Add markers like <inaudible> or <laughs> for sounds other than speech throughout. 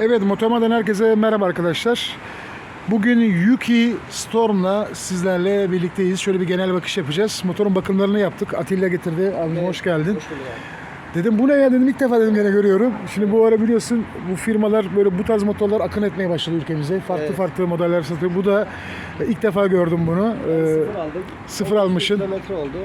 Evet Motomadan herkese merhaba arkadaşlar. Bugün Yuki Storm'la sizlerle birlikteyiz. Şöyle bir genel bakış yapacağız. Motorun bakımlarını yaptık. Atilla getirdi. Abi hoş geldin. Hoş. Dedim bu ne ya dedim ilk defa dedim gene görüyorum. Şimdi bu ara biliyorsun bu firmalar böyle bu tarz motorlar akın etmeye başladı ülkemize. Farklı Evet. farklı modeller satıyor. Bu da e, ilk defa gördüm bunu. Ee, Sıfır aldık. sıfır 12 almışsın. kilometre oldu.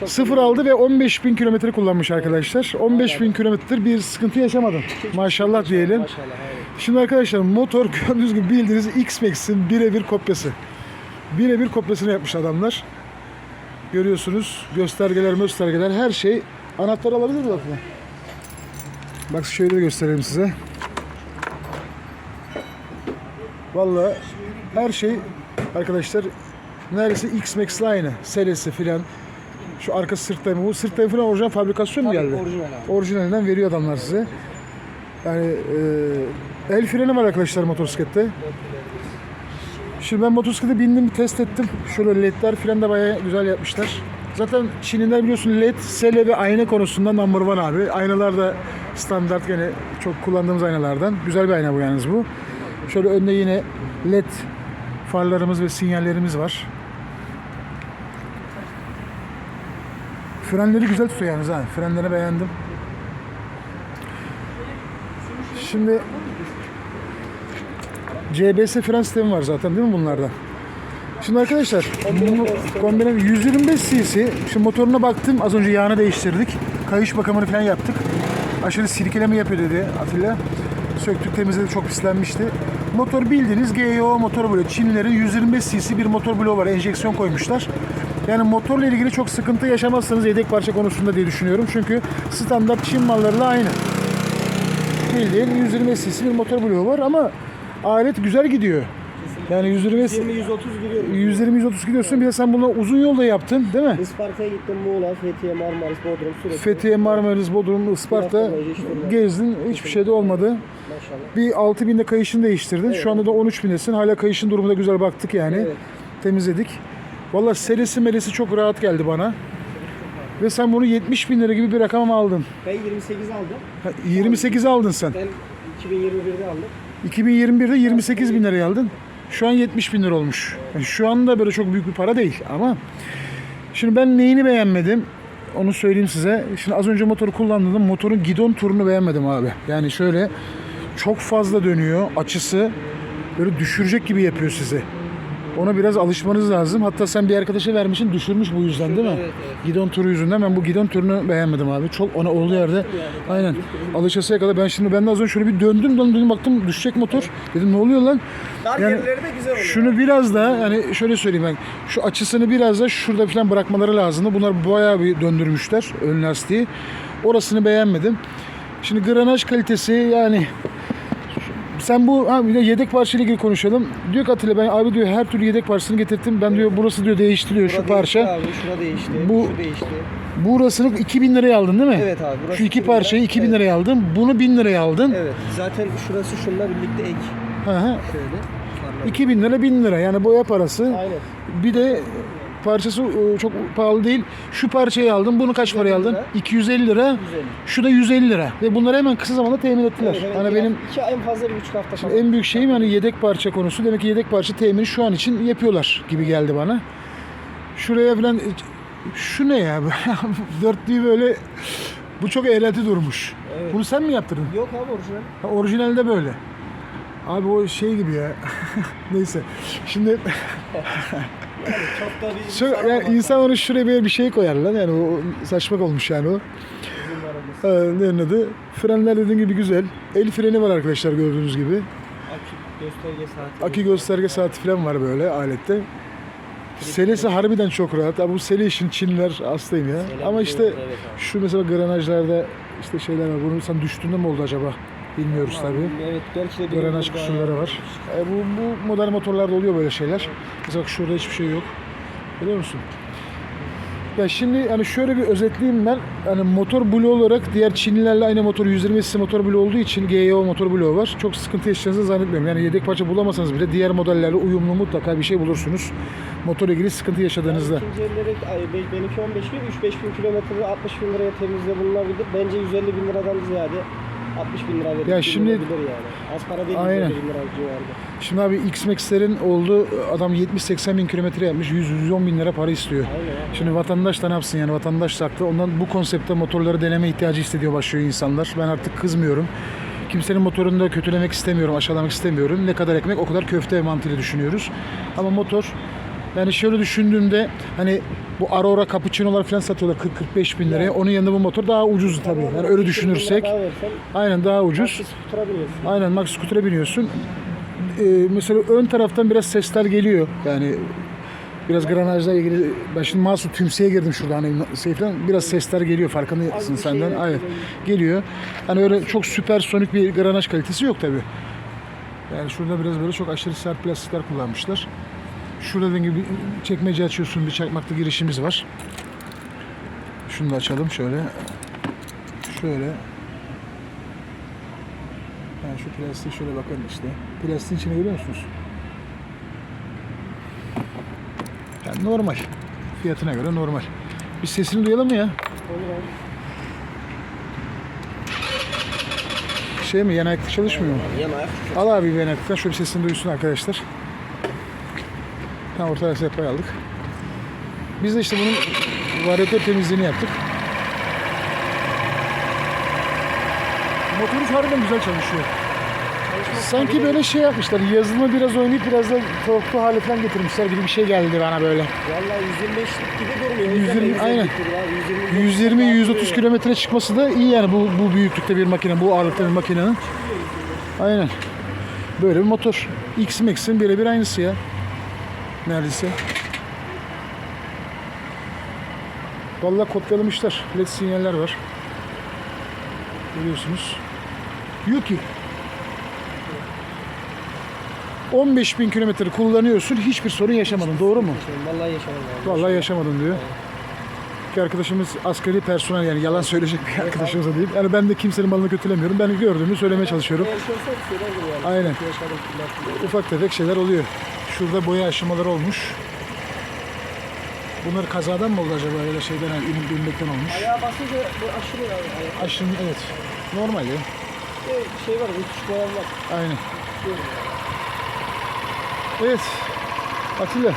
Çok Sıfır aldı ve 15 bin kilometre kullanmış arkadaşlar. 15 bin kilometredir bir sıkıntı yaşamadım. Maşallah diyelim. Maşallah. Evet. Şimdi arkadaşlar motor <laughs> gördüğünüz gibi bildiğiniz X-Max'in birebir kopyası. Birebir kopyasını yapmış adamlar. Görüyorsunuz göstergeler göstergeler her şey. Anahtar alabilir mi bakın? Bak şöyle göstereyim size. Vallahi her şey arkadaşlar neredeyse X-Max'le aynı. Selesi filan. Şu arka sırt dayımı. Bu sırt falan orijinal fabrikasyon mu Tabii, geldi? orijinal abi. Orijinalinden veriyor adamlar size. Yani e, el freni var arkadaşlar motosiklette. Şimdi ben motosiklete bindim, test ettim. Şöyle ledler falan da bayağı güzel yapmışlar. Zaten Çinliler biliyorsun led, sele ve ayna konusunda number one abi. Aynalar da standart gene çok kullandığımız aynalardan. Güzel bir ayna bu yalnız bu. Şöyle önde yine led farlarımız ve sinyallerimiz var. Frenleri güzel tutuyor yalnız ha. Frenleri beğendim. Şimdi CBS fren sistemi var zaten değil mi bunlarda? Şimdi arkadaşlar bu kombinin 125 cc. Şimdi motoruna baktım az önce yağını değiştirdik. Kayış bakımını falan yaptık. Aşırı silkeleme yapıyor dedi Atilla. Söktük temizledik çok pislenmişti. Motor bildiğiniz GEO motor bloğu. Çinlilerin 125 cc bir motor bloğu var. Enjeksiyon koymuşlar. Yani motorla ilgili çok sıkıntı yaşamazsınız yedek parça konusunda diye düşünüyorum. Çünkü standart Çin mallarıyla aynı bildiğin 120 cc bir motor bloğu var ama alet güzel gidiyor. Yani 120 20 130 gidiyorum. 120 130 gidiyorsun bir de sen bunu uzun yolda yaptın değil mi? Isparta'ya gittim Muğla, Fethiye, Marmaris, Bodrum sürekli. Fethiye, Marmaris, Bodrum, Isparta gezdin. Hiçbir şey de olmadı. Maşallah. Bir 6000'de kayışını değiştirdin. Şu anda da 13000'desin. Hala kayışın durumunda güzel baktık yani. Evet. Temizledik. Valla serisi melesi çok rahat geldi bana. Ve sen bunu 70 bin lira gibi bir rakam aldın. Ben 28 aldım. Ha, 28 aldın sen. Ben 2021'de aldım. 2021'de 28 bin liraya aldın. Şu an 70 bin lira olmuş. Yani şu anda böyle çok büyük bir para değil ama şimdi ben neyini beğenmedim onu söyleyeyim size. Şimdi az önce motoru kullandım. Motorun gidon turunu beğenmedim abi. Yani şöyle çok fazla dönüyor. Açısı böyle düşürecek gibi yapıyor sizi. Ona biraz alışmanız lazım. Hatta sen bir arkadaşa vermişsin düşürmüş bu yüzden değil mi? Evet, evet. Gidon turu yüzünden ben bu gidon turunu beğenmedim abi. Çok ona olduğu yerde aynen alışasıya kadar ben şimdi ben de az önce şöyle bir döndüm döndüm baktım düşecek motor. Dedim ne oluyor lan? Dar Yani yerleri de güzel oluyor. Şunu biraz daha yani şöyle söyleyeyim ben şu açısını biraz da şurada falan bırakmaları lazımdı. Bunlar bayağı bir döndürmüşler ön lastiği. Orasını beğenmedim. Şimdi granaj kalitesi yani sen bu ha bir de yedek parça ile ilgili konuşalım. Diyor ki Atilla ben abi diyor her türlü yedek parçasını getirttim. Ben diyor burası diyor değiştiriyor şu Şura parça. Değişti abi, şura değişti. Bu- şu değişti. Burasını 2000 liraya aldın değil mi? Evet abi. burası Şu iki 2000 lira. parçayı 2000 Evet. liraya aldın. Bunu 1000 liraya aldın. Evet. Zaten şurası şununla birlikte ek. Hı hı. Şöyle. Farlar. 2000 lira 1000 lira yani boya parası. Aynen. Bir de parçası e, çok pahalı değil. Şu parçayı aldım. Bunu kaç paraya 150 aldın? lira. 250 lira. 150. Şu da 150 lira. Ve bunları hemen kısa zamanda temin ettiler. Evet, evet. Hani Bir benim iki en fazla bir buçuk hafta falan. en büyük şeyim yani yedek parça konusu. Demek ki yedek parça temini şu an için yapıyorlar gibi geldi bana. Şuraya falan şu ne ya? <laughs> Dörtlüğü böyle bu çok eğreti durmuş. Evet. Bunu sen mi yaptırdın? Yok abi orijinal. Ha, orijinalde böyle. Abi o şey gibi ya. <laughs> Neyse. Şimdi <laughs> Çok da bir Şu, yani insan onu şuraya böyle bir şey koyar lan yani o saçmak olmuş yani o. Ha, ne adı? Frenler dediğim gibi güzel. El freni var arkadaşlar gördüğünüz gibi. Akü gösterge saati. Akü gösterge saati falan var böyle alette. Selesi harbiden çok rahat. Abi bu sele işin Çinliler hastayım ya. Sele Ama işte evet abi. şu mesela granajlarda işte şeyler var. Bunu sen düştüğünde mi oldu acaba? Bilmiyoruz tabii. Evet belki de Granaj burada- kusurları var. E, bu, bu modern motorlarda oluyor böyle şeyler. Mesela bak şurada hiçbir şey yok. Görüyor musun? Ya şimdi hani şöyle bir özetleyeyim ben. Hani motor bloğu olarak diğer Çinlilerle aynı motor 120 cc motor bloğu olduğu için GEO motor bloğu var. Çok sıkıntı yaşayacağınızı zannetmiyorum. Yani yedek parça bulamasanız bile diğer modellerle uyumlu mutlaka bir şey bulursunuz. Motorla ilgili sıkıntı yaşadığınızda. İkinci elleri ay, be- benimki 15 bin, 3-5 bin kilometrede 60 bin liraya temizle bulunabilir. Bence 150 bin liradan ziyade 60 bin lira verip Ya şimdi- yani. Az para değil. Aynen. 150 bin lira civarında. Şimdi abi X-Max'lerin oldu adam 70-80 bin kilometre yapmış 100-110 bin lira para istiyor. Aynen. Şimdi vatandaş da ne yapsın yani vatandaş da haklı. Ondan bu konsepte motorları deneme ihtiyacı hissediyor başlıyor insanlar. Ben artık kızmıyorum. Kimsenin motorunu da kötülemek istemiyorum, aşağılamak istemiyorum. Ne kadar ekmek o kadar köfte mantığıyla düşünüyoruz. Ama motor yani şöyle düşündüğümde hani bu Aurora Cappuccino'lar falan satıyorlar 40-45 bin liraya. Onun yanında bu motor daha ucuz tabii. Yani öyle düşünürsek aynen daha ucuz. Aynen Max Scooter'a biniyorsun. Ee, mesela ön taraftan biraz sesler geliyor. Yani biraz granajla ilgili ben şimdi mahsus tümseye girdim şurada hani şey falan biraz sesler geliyor farkındasın şey senden. Aynen. Geliyor. Hani öyle çok süper sonik bir granaj kalitesi yok tabi. Yani şurada biraz böyle çok aşırı sert plastikler kullanmışlar. Şurada dediğim gibi çekmece açıyorsun bir çakmaklı girişimiz var. Şunu da açalım şöyle. Şöyle. Yani şu plastiği şöyle bakın işte. Plastiğin içine görüyor musunuz? Yani normal. Fiyatına göre normal. Bir sesini duyalım mı ya? Olur abi. Şey mi yanaklı çalışmıyor mu? Yan ayak. Al abi bir şöyle bir sesini duysun arkadaşlar. Ha ortaya sehpayı aldık. Biz de işte bunun varyatör temizliğini yaptık. Motor harbiden güzel çalışıyor. Sanki böyle şey yapmışlar, yazılımı biraz oynayıp biraz da torklu hale falan getirmişler gibi bir şey geldi bana böyle. Valla 125'lik gibi durmuyor. O yüzden 120 de 150 aynen. durur abi. 120-130 kilometre çıkması da iyi yani bu, bu büyüklükte bir makine, bu ağırlıkta bir makinenin. Aynen. Böyle bir motor. X-Max'in birebir aynısı ya. Neredeyse. Vallahi kopyalamışlar. LED sinyaller var. Görüyorsunuz. Yuki. 15 bin kilometre kullanıyorsun hiçbir sorun yaşamadın doğru mu? Vallahi yaşamam abi. Vallahi yaşamadım diyor. Bir arkadaşımız askeri personel yani yalan söyleyecek bir arkadaşımıza değil. Yani ben de kimsenin malını kötülemiyorum. Ben gördüğümü söylemeye çalışıyorum. Şey. Aynen. Ufak tefek şeyler oluyor. Şurada boya aşamaları olmuş. Bunlar kazadan mı oldu acaba ya da şeyden yani inip binmekten olmuş. Ayağa basınca bu aşırı. Ayağa. Aşın evet. Normal ya. Bir şey var, uçuş boyam var. Aynen. Evet. Atilla.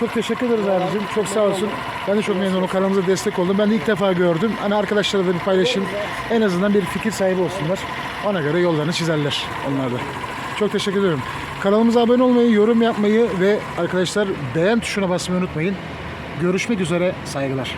Çok teşekkür ederiz abicim. Çok sağ olsun. Ben de çok memnun oldum. Kanalımıza destek oldum. Ben de ilk defa gördüm. Hani arkadaşlara da bir paylaşayım. En azından bir fikir sahibi olsunlar. Ona göre yollarını çizerler onlar da. Çok teşekkür ediyorum. Kanalımıza abone olmayı, yorum yapmayı ve arkadaşlar beğen tuşuna basmayı unutmayın. Görüşmek üzere. Saygılar.